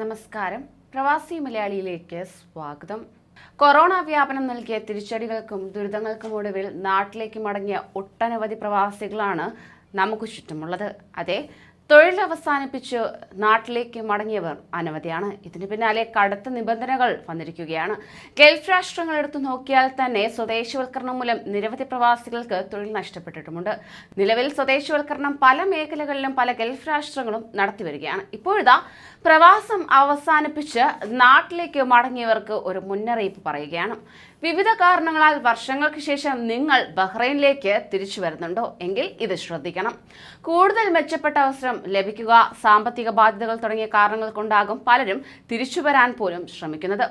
നമസ്കാരം. പ്രവാസി മലയാളിയിലേക്ക് സ്വാഗതം. കൊറോണ വ്യാപനം നൽകിയ തിരിച്ചടികൾക്കും ദുരിതങ്ങൾക്കും ഒടുവിൽ നാട്ടിലേക്ക് മടങ്ങിയ ഒട്ടനവധി പ്രവാസികളാണ് നമുക്ക് ചുറ്റുമുള്ളത്. അതെ തൊഴിൽ അവസാനിപ്പിച്ച് നാട്ടിലേക്ക് മടങ്ങിയവർ അനവധിയാണ്. ഇതിന് പിന്നാലെ കടുത്ത നിബന്ധനകൾ വന്നിരിക്കുകയാണ്. ഗൾഫ് രാഷ്ട്രങ്ങൾ എടുത്തു നോക്കിയാൽ തന്നെ സ്വദേശവൽക്കരണം മൂലം നിരവധി പ്രവാസികൾക്ക് തൊഴിൽ നഷ്ടപ്പെട്ടിട്ടുമുണ്ട്. നിലവിൽ സ്വദേശവൽക്കരണം പല മേഖലകളിലും പല ഗൾഫ് രാഷ്ട്രങ്ങളും നടത്തിവരികയാണ് ഇപ്പോഴിതാ പ്രവാസം അവസാനിപ്പിച്ച് നാട്ടിലേക്ക് മടങ്ങിയവർക്ക് ഒരു മുന്നറിയിപ്പ് പറയുകയാണ്. വിവിധ കാരണങ്ങളാൽ വർഷങ്ങൾക്ക് ശേഷം നിങ്ങൾ ബഹ്റൈനിലേക്ക് തിരിച്ചു വരുന്നുണ്ടോ? എങ്കിൽ ഇത് ശ്രദ്ധിക്കണം. കൂടുതൽ മെച്ചപ്പെട്ട അവസരം ലഭിക്കുക സാമ്പത്തിക ബാധ്യതകൾ തുടങ്ങിയ കാരണങ്ങൾ കൊണ്ടാകും പലരും തിരിച്ചു വരാൻ പോലും ശ്രമിക്കുന്നത്.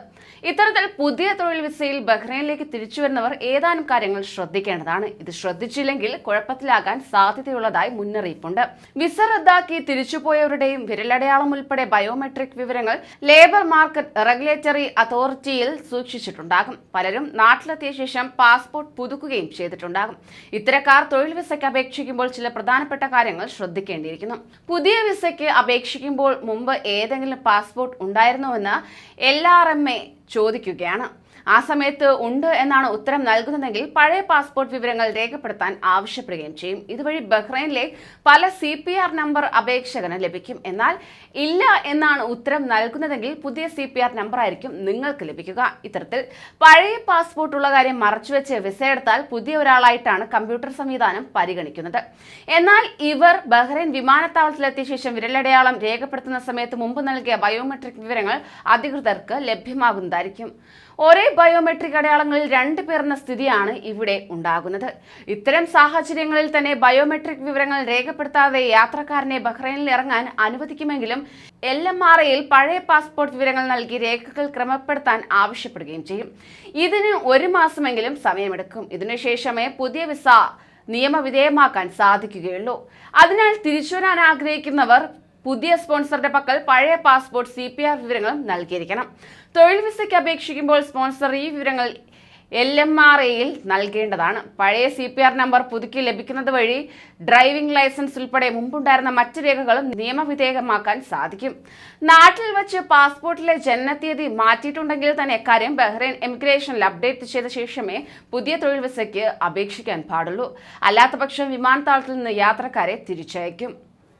ഇത്തരത്തിൽ പുതിയ തൊഴിൽ വിസയിൽ ബഹ്റൈനിലേക്ക് തിരിച്ചു വരുന്നവർ ഏതാനും കാര്യങ്ങൾ ശ്രദ്ധിക്കേണ്ടതാണ്. ഇത് ശ്രദ്ധിച്ചില്ലെങ്കിൽ കുഴപ്പത്തിലാകാൻ സാധ്യതയുള്ളതായി മുന്നറിയിപ്പുണ്ട്. വിസ റദ്ദാക്കി തിരിച്ചുപോയവരുടെയും വിരലടയാളം ഉൾപ്പെടെ ബയോമെട്രിക് വിവരങ്ങൾ ലേബർ മാർക്കറ്റ് റെഗുലേറ്ററി അതോറിറ്റിയിൽ സൂക്ഷിച്ചിട്ടുണ്ടാകും. പലരും നാട്ടിലെത്തിയ ശേഷം പാസ്പോർട്ട് പുതുക്കുകയും ചെയ്തിട്ടുണ്ടാകും. ഇത്തരക്കാർ തൊഴിൽ വിസയ്ക്ക് അപേക്ഷിക്കുമ്പോൾ ചില പ്രധാനപ്പെട്ട കാര്യങ്ങൾ ശ്രദ്ധിക്കേണ്ടിയിരിക്കുന്നു. പുതിയ വിസയ്ക്ക് അപേക്ഷിക്കുമ്പോൾ മുമ്പ് ഏതെങ്കിലും പാസ്പോർട്ട് ഉണ്ടായിരുന്നുവെന്ന് എൽ ആർ എം എ ചോദിക്കുകയാണ്. ആ സമയത്ത് ഉണ്ട് എന്നാണ് ഉത്തരം നൽകുന്നതെങ്കിൽ പഴയ പാസ്പോർട്ട് വിവരങ്ങൾ രേഖപ്പെടുത്താൻ ആവശ്യപ്പെടുകയും ചെയ്യും. ഇതുവഴി ബഹ്റൈനിലെ പല സി പി ആർ നമ്പർ അപേക്ഷകന് ലഭിക്കും. എന്നാൽ ഇല്ല എന്നാണ് ഉത്തരം നൽകുന്നതെങ്കിൽ പുതിയ സി പി ആർ നമ്പർ ആയിരിക്കും നിങ്ങൾക്ക് ലഭിക്കുക. ഇത്തരത്തിൽ പഴയ പാസ്പോർട്ട് ഉള്ള കാര്യം മറച്ചുവെച്ച് വിസ എടുത്താൽ പുതിയ ഒരാളായിട്ടാണ് കമ്പ്യൂട്ടർ സംവിധാനം പരിഗണിക്കുന്നത്. എന്നാൽ ഇവർ ബഹ്റൈൻ വിമാനത്താവളത്തിലെത്തിയ ശേഷം വിരലടയാളം രേഖപ്പെടുത്തുന്ന സമയത്ത് മുമ്പ് നൽകിയ ബയോമെട്രിക് വിവരങ്ങൾ അധികൃതർക്ക് ലഭ്യമാകുന്നതായിരിക്കും. ഒരേ ബയോമെട്രിക് അടയാളങ്ങളിൽ രണ്ട് പേർന്ന സ്ഥിതിയാണ് ഇവിടെ ഉണ്ടാകുന്നത്. ഇത്തരം സാഹചര്യങ്ങളിൽ തന്നെ ബയോമെട്രിക് വിവരങ്ങൾ രേഖപ്പെടുത്താതെ യാത്രക്കാരനെ ബഹ്റൈനിൽ ഇറങ്ങാൻ അനുവദിക്കുമെങ്കിലും എൽ എം ആർ പഴയ പാസ്പോർട്ട് വിവരങ്ങൾ നൽകി രേഖകൾ ക്രമപ്പെടുത്താൻ ആവശ്യപ്പെടുകയും ചെയ്യും. ഇതിന് ഒരു മാസമെങ്കിലും സമയമെടുക്കും. ഇതിനുശേഷമേ പുതിയ വിസ നിയമവിധേയമാക്കാൻ സാധിക്കുകയുള്ളൂ. അതിനാൽ തിരിച്ചു വരാൻ ആഗ്രഹിക്കുന്നവർ പുതിയ സ്പോൺസറുടെ പക്കൽ പഴയ പാസ്പോർട്ട് സി പി ആർ വിവരങ്ങളും നൽകിയിരിക്കണം. തൊഴിൽ വിസയ്ക്ക് അപേക്ഷിക്കുമ്പോൾ സ്പോൺസർ ഈ വിവരങ്ങൾ എൽ എം ആർ എയിൽ നൽകേണ്ടതാണ്. പഴയ സി പി ആർ നമ്പർ പുതുക്കി ലഭിക്കുന്നത് വഴി ഡ്രൈവിംഗ് ലൈസൻസ് ഉൾപ്പെടെ മുമ്പുണ്ടായിരുന്ന മറ്റ് രേഖകളും നിയമവിധേയമാക്കാൻ സാധിക്കും. നാട്ടിൽ വെച്ച് പാസ്പോർട്ടിലെ ജനനത്തീയതി മാറ്റിയിട്ടുണ്ടെങ്കിൽ തന്നെ കാര്യം ബഹ്റൈൻ എമിഗ്രേഷനിൽ അപ്ഡേറ്റ് ചെയ്ത ശേഷമേ പുതിയ തൊഴിൽ വിസയ്ക്ക് അപേക്ഷിക്കാൻ പാടുള്ളൂ. അല്ലാത്തപക്ഷം വിമാനത്താവളത്തിൽ നിന്ന് യാത്രക്കാരെ തിരിച്ചയക്കും.